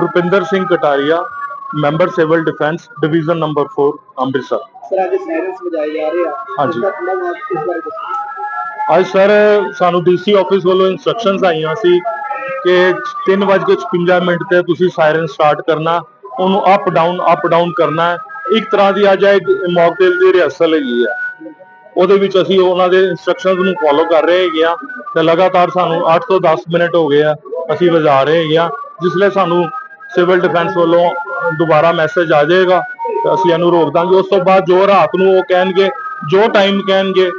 Rupinder Singh Kataria member civil defence division number 4 Amritsar sir ਅੱਜ sirens ਵਜਾਏ ਜਾ ਰਹੇ ਆ ਹਾਂਜੀ। ਸਰ ਸਾਨੂੰ ਡੀਸੀ ਆਫਿਸ ਵੱਲੋਂ ਇਨਸਟਰਕਸ਼ਨਸ ਆਈਆਂ ਸੀ ਕਿ 3:56 ਮਿੰਟ ਤੇ ਤੁਸੀਂ ਸਾਇਰਨ ਸਟਾਰਟ ਕਰਨਾ ਉਹਨੂੰ ਅਪ ਡਾਊਨ ਅਪ ਡਾਊਨ ਕਰਨਾ। ਇੱਕ ਤਰ੍ਹਾਂ ਦੀ ਅੱਜ ਇੱਕ ਮੌਕਟੇਲ ਦੀ ਰਿਹਰਸਲ ਹੈਗੀ ਹੈ ਉਹਦੇ ਵਿੱਚ ਅਸੀਂ ਉਹਨਾਂ ਦੇ ਇਨਸਟਰਕਸ਼ਨਸ ਨੂੰ ਫੋਲੋ ਕਰ ਰਹੇ ਹੈਗੇ ਆ ਤੇ ਲਗਾਤਾਰ ਸਾਨੂੰ 8 ਤੋਂ 10 ਮਿੰਟ ਹੋ ਗਏ ਆ ਅਸੀਂ ਵਜਾ ਰਹੇ ਹੈਗੇ ਆ ਜਿਸ ਲਈ ਸਾਨੂੰ ਸਿਵਲ ਡਿਫੈਂਸ ਵੱਲੋਂ ਦੁਬਾਰਾ ਮੈਸੇਜ ਆ ਜਾਏਗਾ। ਅਸੀਂ ਇਹਨੂੰ ਰੋਕ ਦਾਂਗੇ। ਉਸ ਤੋਂ ਬਾਅਦ ਜੋ ਰਾਤ ਨੂੰ ਉਹ ਕਹਿਣਗੇ ਜੋ ਟਾਈਮ ਕਹਿਣਗੇ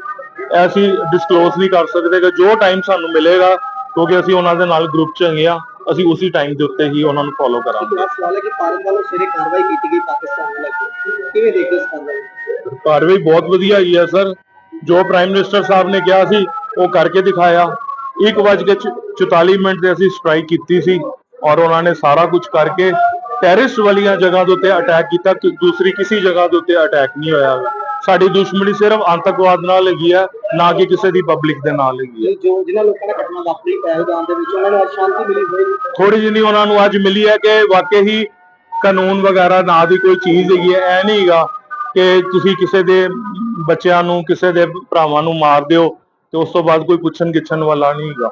ਅਸੀਂ ਡਿਸਕਲੋਜ਼ ਨਹੀਂ ਕਰ ਸਕਦੇ ਕਿ ਜੋ ਟਾਈਮ ਸਾਨੂੰ ਮਿਲੇਗਾ ਕਿਉਂਕਿ ਅਸੀਂ ਉਹਨਾਂ ਦੇ ਨਾਲ ਗਰੁੱਪ ਚ ਹੈਗੇ ਆ ਅਸੀਂ ਉਸੇ ਟਾਈਮ ਦੇ ਉੱਤੇ ਹੀ ਉਹਨਾਂ ਨੂੰ ਫੋਲੋ ਕਰਾਂਗੇ। ਸਵਾਲ ਹੈ ਕਿ ਭਾਰਤ ਵੱਲੋਂ ਸਿਰੇ ਕਾਰਵਾਈ ਕੀਤੀ ਗਈ ਪਾਕਿਸਤਾਨ ਨੂੰ ਲੈ ਕੇ। ਕਿਵੇਂ ਦੇਖਦੇ ਹੋ ਇਸ ਕਾਰਵਾਈ ਬਹੁਤ ਵਧੀਆ ਹੋਈ ਹੈ ਸਰ। ਜੋ ਪ੍ਰਾਈਮ ਮਿਨਿਸਟਰ ਸਾਹਿਬ ਨੇ ਕਿਹਾ ਸੀ ਉਹ ਕਰਕੇ ਦਿਖਾਇਆ। 1:44 ਮਿੰਟ ਤੇ ਅਸੀਂ ਸਟ੍ਰਾਈਕ ਕੀਤੀ ਸੀ। ਔਰ ਉਹਨਾਂ ਨੇ ਸਾਰਾ ਕੁਝ ਕਰਕੇ ਟੈਰਿਸਟ ਵਾਲੀਆਂ ਜਗ੍ਹਾ ਦੇ ਉੱਤੇ ਅਟੈਕ ਕੀਤਾ ਕਿ ਦੂਸਰੀ ਕਿਸੇ ਜਗ੍ਹਾ ਦੇ ਉੱਤੇ ਅਟੈਕ ਨਹੀਂ ਹੋਇਆ। ਸਾਡੀ ਦੁਸ਼ਮਣੀ ਸਿਰਫ ਆਤੰਕਵਾਦ ਨਾਲ ਹੈਗੀ ਹੈ ਨਾ ਕਿ ਕਿਸੇ ਦੀ ਪਬਲਿਕ ਦੇ ਨਾਲ ਹੈਗੀ ਹੈ ਜੋ ਜਿਨ੍ਹਾਂ ਲੋਕਾਂ ਨੇ ਘਟਨਾ ਵਾਪਰੀ ਪਹਿਲਗਾਮ ਦੇ ਵਿੱਚ ਉਹਨਾਂ ਨੂੰ ਅੱਜ ਸ਼ਾਂਤੀ ਮਿਲੀ ਹੋਏਗੀ ਥੋੜੀ ਜਿਹੀ ਉਹਨਾਂ ਨੂੰ ਅੱਜ ਮਿਲੀ ਹੈ ਕਿ ਵਾਕਈ ਹੀ ਕਾਨੂੰਨ ਵਗੈਰਾ ਨਾ ਦੀ ਕੋਈ ਚੀਜ਼ ਹੈਗੀ ਹੈ। ਐ ਨਹੀਂ ਹੈਗਾ ਕਿ ਤੁਸੀਂ ਕਿਸੇ ਦੇ ਬੱਚਿਆਂ ਨੂੰ ਕਿਸੇ ਦੇ ਭਰਾਵਾਂ ਨੂੰ ਮਾਰ ਦਿਓ ਤੇ ਉਸ ਤੋਂ ਬਾਅਦ ਕੋਈ ਪੁੱਛਣ ਗਿੱਛਣ ਵਾਲਾ ਨਹੀਂ ਹੈਗਾ।